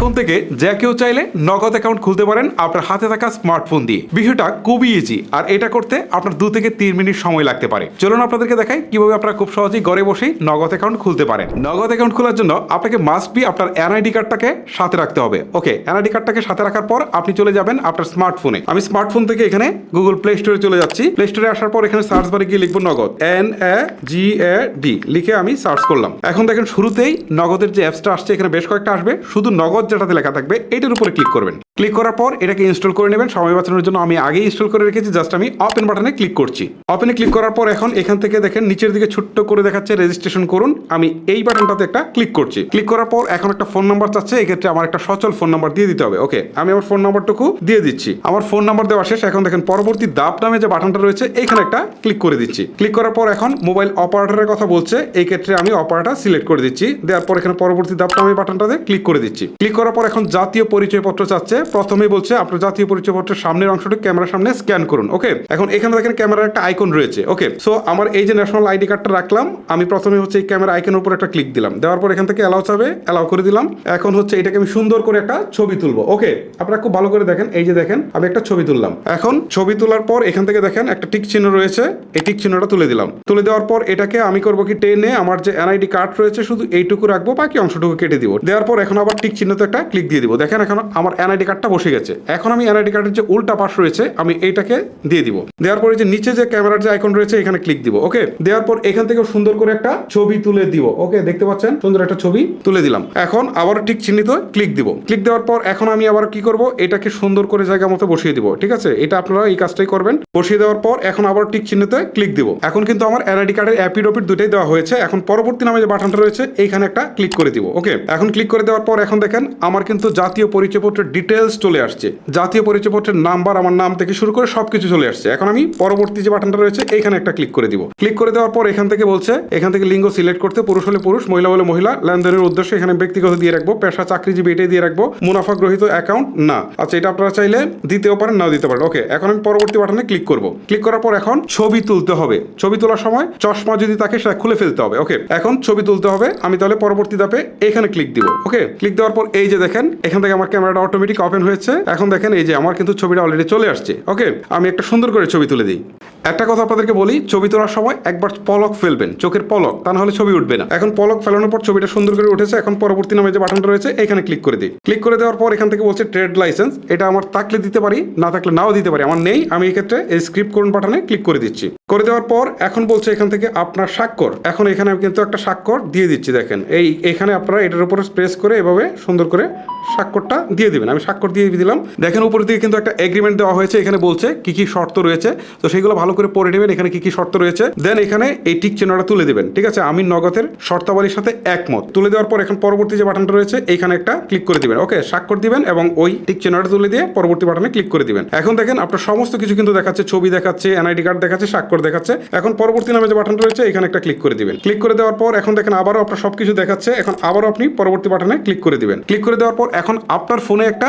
এখন থেকে যে কেউ চাইলে নগদ অ্যাকাউন্ট খুলতে পারেন আপনার হাতে থাকা স্মার্টফোন দিয়ে। বিষয়টা খুবই ইজি আর এটা করতে আপনার দু থেকে তিন মিনিট সময় লাগতে পারে। চলুন আপনাদেরকে দেখাই কীভাবে আপনারা খুব সহজেই ঘরে বসেই নগদ অ্যাকাউন্ট খুলতে পারেন। নগদ অ্যাকাউন্ট খোলার জন্য আপনাকে মাস্ট বি আপনার এনআইডি কার্ডটাকে সাথে রাখতে হবে। ওকে এনআইডি কার্ডটাকে সাথে রাখার পর আপনি চলে যাবেন আপনার স্মার্টফোনে আমি স্মার্টফোন থেকে এখানে গুগল প্লে স্টোরে চলে যাচ্ছি। প্লে স্টোরে আসার পর এখানে সার্চ বারে গিয়ে লিখব নগদ। N A G A D লিখে আমি সার্চ করলাম। এখন দেখেন শুরুতেই নগদের যে অ্যাপসটা আসছে, এখানে বেশ কয়েকটা আসবে। শুধু নগদ যেটাতে লেখা থাকবে, এটার উপরে ক্লিক করবেন। ক্লিক করার পর এটাকে ইনস্টল করে নেবেন। সময় বাঁচানোর জন্য আমি আগেই ইনস্টল করে রেখেছি জাস্ট আমি ওপেন বাটনে ক্লিক করছি। ওপেনে ক্লিক করার পর এখন এখান থেকে দেখেন, নিচের দিকে ছোট্ট করে দেখাচ্ছে রেজিস্ট্রেশন করুন। আমি এই বাটনটাতে একটা ক্লিক করছি। ক্লিক করার পর এখন একটা ফোন নাম্বার চাচ্ছে, এক্ষেত্রে আমার একটা সচল ফোন নাম্বার দিয়ে দিতে হবে। ওকে, আমি আমার ফোন নাম্বারটুকু দিয়ে দিচ্ছি। আমার ফোন নাম্বার দেওয়া শেষ, এখন দেখেন পরবর্তী দাপ নামে যে বাটনটা রয়েছে এইখানে একটা ক্লিক করে দিচ্ছি। ক্লিক করার পর এখন মোবাইল অপারেটরের কথা বলছে এই ক্ষেত্রে আমি অপারেটর সিলেক্ট করে দিচ্ছি। দেওয়ার পর এখানে পরবর্তী দাপ নামে বাটনটাতে ক্লিক করে দিচ্ছি। ক্লিক করার পর এখন জাতীয় পরিচয়পত্র চাচ্ছে। প্রথমেই বলছে, আপনার জাতীয় পরিচয়পত্রের সামনের অংশটি ক্যামেরার সামনে স্ক্যান করুন, ওকে? এখন এখানে দেখেন ক্যামেরার একটা আইকন রয়েছে, ওকে? সো আমার এই যে ন্যাশনাল আইডি কার্ডটা রাখলাম, আমি প্রথমে হচ্ছে এই ক্যামেরা আইকনের উপর একটা ক্লিক দিলাম। দেওয়ার পর এখান থেকে অ্যালাউ চাবে অ্যালাউ করে দিলাম। এখন হচ্ছে এটাকে আমি সুন্দর করে একটা ছবি তুলবো, ওকে? আপনারা খুব ভালো করে দেখেন, এই যে দেখেন, আমি একটা ছবি তুললাম। এখন ছবি তোলার পর এখান থেকে দেখেন একটা টিক চিহ্ন রয়েছে, এই টিক চিহ্নটা তুলে দিলাম। তুলে দেওয়ার পর এটাকে আমি করব কি, টেনে আমার যে এনআইডি কার্ড রয়েছে, শুধু এইটুকু রাখব, বাকি অংশটুকু কেটে দিব। দেওয়ার পর এখন আবার টিক চিহ্নতে একটা ক্লিক দিয়ে দিব। দেখেন এখন আমার এনআইডি কার্ডটা বসে গেছে। এখন আমি এনআইডি কার্ডের যে উল্টা পাশ রয়েছে, আমি এইটাকে দিয়ে দিব। দেওয়ার পরে যে নিচে যে ক্যামেরার যে আইকন রয়েছে, এখানে ক্লিক দিব ওকে দেওয়ার পর এখান থেকে সুন্দর করে একটা ছবি তুলে দিব ওকে দেখতে পাচ্ছেন? সুন্দর একটা ছবি তুলে দিলাম। এখন আবার ঠিক চিহ্নিত ক্লিক দিব। ক্লিক দেওয়ার পর এখন আমি আবার কি করব? এটাকে সুন্দর করে জায়গা মতো বসিয়ে দিব, ঠিক আছে? এটা আপনারা এই কাজটাই করবেন। বসিয়ে দেওয়ার পর এখন আবার ঠিক চিহ্নিত ক্লিক দিব। এখন কিন্তু আমার এনআইডি কার্ডের অ্যাপিড ওপিড দুটাই দেওয়া হয়েছে। এখন পরবর্তী নামে যে বাটনটা রয়েছে, এইখানে একটা ক্লিক করে দিব ওকে এখন ক্লিক করে দেওয়ার পর এখন দেখেন আমার কিন্তু জাতীয় পরিচয়পত্রের ডিটেলস চলে আসছে। জাতীয় পরিচয়পত্রের নাম্বার আমার নাম থেকে শুরু করে সবকিছু চলে আসছে। এখন আমি পরবর্তী যে বাটনটা রয়েছে, এইখানে একটা ক্লিক করে দিব। ক্লিক করে দেওয়ার পর এখান থেকে বলছে, এখান থেকে লিঙ্গ সিলেক্ট করতে পুরুষ হলে পুরুষ, মহিলা হলে মহিলা লেনদেনের উদ্দেশ্যে এখানে ব্যক্তিগত দিয়ে রাখব, পেশা, চাকরিজীবী এটাই দিয়ে রাখব মুনাফা গ্রহীত অ্যাকাউন্ট না। আচ্ছা এটা আপনারা চাইলে দিতেও পারেন, নাও দিতে পারেন। ওকে এখন আমি পরবর্তী বাটনে ক্লিক করব। ক্লিক করার পর এখন ছবি তুলতে হবে। ছবি তোলার সময় চশমা যদি তাকে সেটা খুলে ফেলতে হবে। ওকে এখন ছবি তুলতে হবে। আমি তাহলে পরবর্তী ধাপে এখানে ক্লিক দিব। ওকে ক্লিক দেওয়ার পর এই যে দেখেন, এখান থেকে আমার ক্যামেরাটা অটোমেটিক ওপেন হয়েছে। এখন দেখেন, এই যে আমার কিন্তু ছবিটা অলরেডি চলে আসছে। ওকে আমি একটা সুন্দর করে ছবি তুলে দিই। একটা কথা আপনাদেরকে বলি, ছবি তোলার সময় একবার পলক ফেলবেন, চোখের পলক, তা না হলে ছবি উঠবে না। এখন পলক ফেলানোর পর ছবিটা সুন্দর করে উঠেছে, এখন পরবর্তী নামে যে বাটনটা রয়েছে, এখানে ক্লিক করে দিই ক্লিক করে দেওয়ার পর এখান থেকে বলছে ট্রেড লাইসেন্স এটা আমার থাকলে দিতে পারি, না থাকলে নাও দিতে পারি, আমার নেই, আমি এক্ষেত্রে এই স্ক্রিপ্ট করুন বাটনে ক্লিক করে দিচ্ছি। করে দেওয়ার পর এখন বলছে এখান থেকে আপনার স্বাক্ষর, এখন এখানে আমি কিন্তু একটা স্বাক্ষর দিয়ে দিচ্ছি, দেখেন। এই, এখানে আপনারা এটার উপরে প্রেস করে এভাবে সুন্দর করে স্বাক্ষরটা দিয়ে দিবেন। আমি স্বাক্ষর দিয়ে দিলাম। দেখেন উপর দিকে কিন্তু একটা এগ্রিমেন্ট দেওয়া হয়েছে। এখানে বলছে কি কি শর্ত রয়েছে। তো সেগুলো ভালো করে পড়ে নেবেন। এখানে কি কি শর্ত রয়েছে। দেন এখানে এই টিক চিহ্নটা তুলে দেবেন। ঠিক আছে? আমি নগদের শর্তাবলীর সাথে একমত। তুলে দেওয়ার পর এখন পরবর্তী যে বাটনটা রয়েছে এখানে একটা ক্লিক করে দিবেন। ওকে স্বাক্ষর দিবেন এবং ওই টিক চিহ্নটা তুলে দিয়ে পরবর্তী বাটনে ক্লিক করে দিবেন। এখন দেখেন আপনার সমস্ত কিছু কিন্তু দেখাচ্ছে। ছবি দেখাচ্ছে এনআইডি কার্ড দেখাচ্ছে, স্বাক্ষর দেখাচ্ছে। এখন পরবর্তী নামে যে বাটনটা রয়েছে, এখানে একটা ক্লিক করে দিবেন। ক্লিক করে দেওয়ার পর এখন দেখেন আবারও আপনার সবকিছু দেখাচ্ছে। এখন আবারও আপনি পরবর্তী বাটনে ক্লিক করে দিবেন। ক্লিক করে দেওয়ার পর এখন আপনার ফোনে একটা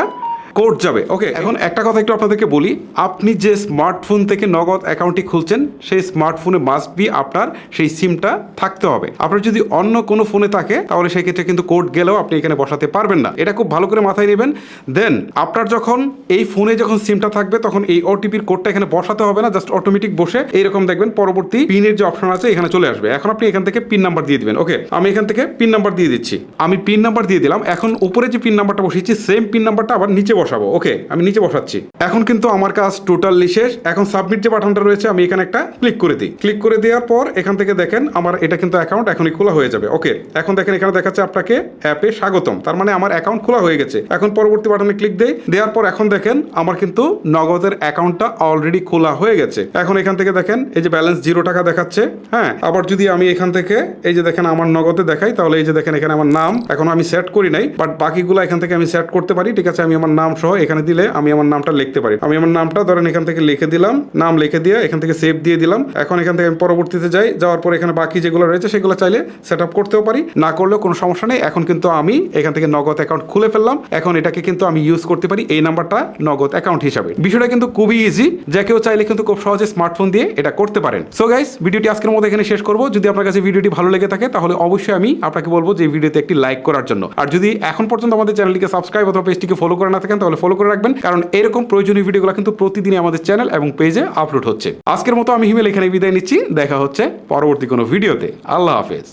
কোড যাবে। ওকে এখন একটা কথা একটু আপনাদেরকে বলি। আপনি যে স্মার্টফোন থেকে নগদ অ্যাকাউন্টটি খুলছেন, সেই স্মার্টফোনে মাস্ট বি আপনার সেই সিমটা থাকতে হবে। আপনার যদি অন্য কোনো ফোনে থাকে, তাহলে সেই ক্ষেত্রে কিন্তু কোড গেলেও আপনি এখানে বসাতে পারবেন না। এটা খুব ভালো করে মাথায় নেবেন। দেন আপনার যখন এই ফোনে যখন সিমটা থাকবে, তখন এই ওটিপির কোডটা এখানে বসাতে হবে না জাস্ট অটোমেটিক বসে এইরকম দেখবেন পরবর্তী পিনের যে অপশন আছে, এখানে চলে আসবে। এখন আপনি এখান থেকে পিন নাম্বার দিয়ে দিবেন। ওকে আমি এখান থেকে পিন নাম্বার দিয়ে দিচ্ছি। আমি পিন নাম্বার দিয়ে দিলাম। এখন উপরে যে পিন নাম্বারটা বসিয়েছি সেম পিন নাম্বারটা আবার নিচে বসাবো। ওকে, আমি নিচে বসাচ্ছি। এখন কিন্তু আমার কাজ টোটালি শেষ। এখন সাবমিট যে বাটনটা রয়েছে, আমি এখানে একটা ক্লিক করে দিই। ক্লিক করে দেওয়ার পর এখান থেকে দেখেন আমার এটা কিন্তু অ্যাকাউন্ট এখনই খোলা হয়ে যাবে। ওকে, এখন দেখেন এখানে দেখাচ্ছে আপনাকে অ্যাপে স্বাগতম। তার মানে আমার অ্যাকাউন্ট খোলা হয়ে গেছে। এখন পরবর্তী বাটনে ক্লিক দেই। দেওয়ার পর এখন দেখেন আমার কিন্তু নগদের অ্যাকাউন্টটা অলরেডি খোলা হয়ে গেছে। এখন এখান থেকে দেখেন এই যে ব্যালেন্স জিরো টাকা দেখাচ্ছে। হ্যাঁ আবার যদি আমি এখান থেকে এই যে দেখেন আমার নগদে দেখাই, তাহলে এই যে দেখেন এখানে আমার নাম। এখন আমি সেট করি নাই বাট বাকিগুলো এখান থেকে আমি সেট করতে পারি। ঠিক আছে, আমি আমার নাম সহ এখানে দিলে আমি আমার নামটা লিখতে পারি। আমি আমার নামটা ধরেন এখান থেকে লিখে দিলাম, নাম লিখে দিয়ে এখান থেকে সেভ দিয়ে দিলাম। এখন এখান থেকে আমি পরবর্তীতে যাই, যাওয়ার পর এখানে বাকি যেগুলো রয়েছে সেগুলো চাইলে সেট আপ করতেও পারি। না করলেও কোনো সমস্যা নেই। এখন কিন্তু আমি এখান থেকে নগদ অ্যাকাউন্ট খুলে ফেললাম। এখন এটাকে কিন্তু আমি ইউজ করতে পারি এই নাম্বারটা নগদ অ্যাকাউন্ট হিসাবে। বিষয়টা কিন্তু খুবই ইজি যে কেউ চাইলে কিন্তু খুব সহজে স্মার্টফোন দিয়ে এটা করতে পারেন। সো গাইস ভিডিওটি আজকের মতো এখানে শেষ করব। যদি আপনার কাছে ভিডিওটি ভালো লেগে থাকে, তাহলে অবশ্যই আমি আপনাকে বলব যে ভিডিওতে একটি লাইক করার জন্য। আর যদি এখন পর্যন্ত আমাদের চ্যানেলটিকে সাবস্ক্রাইব অথবা পেজটিকে ফলো করে না থাকেন তাহলে ফলো করে রাখবেন। কারণ এরকম প্রয়োজনীয় ভিডিওগুলো কিন্তু প্রতিদিনই আমাদের চ্যানেল এবং পেজে আপলোড হচ্ছে। আজকের মতো আমি হিমেল এখানে বিদায় নিচ্ছি। দেখা হচ্ছে পরবর্তী কোনো ভিডিওতে। আল্লাহ হাফেজ।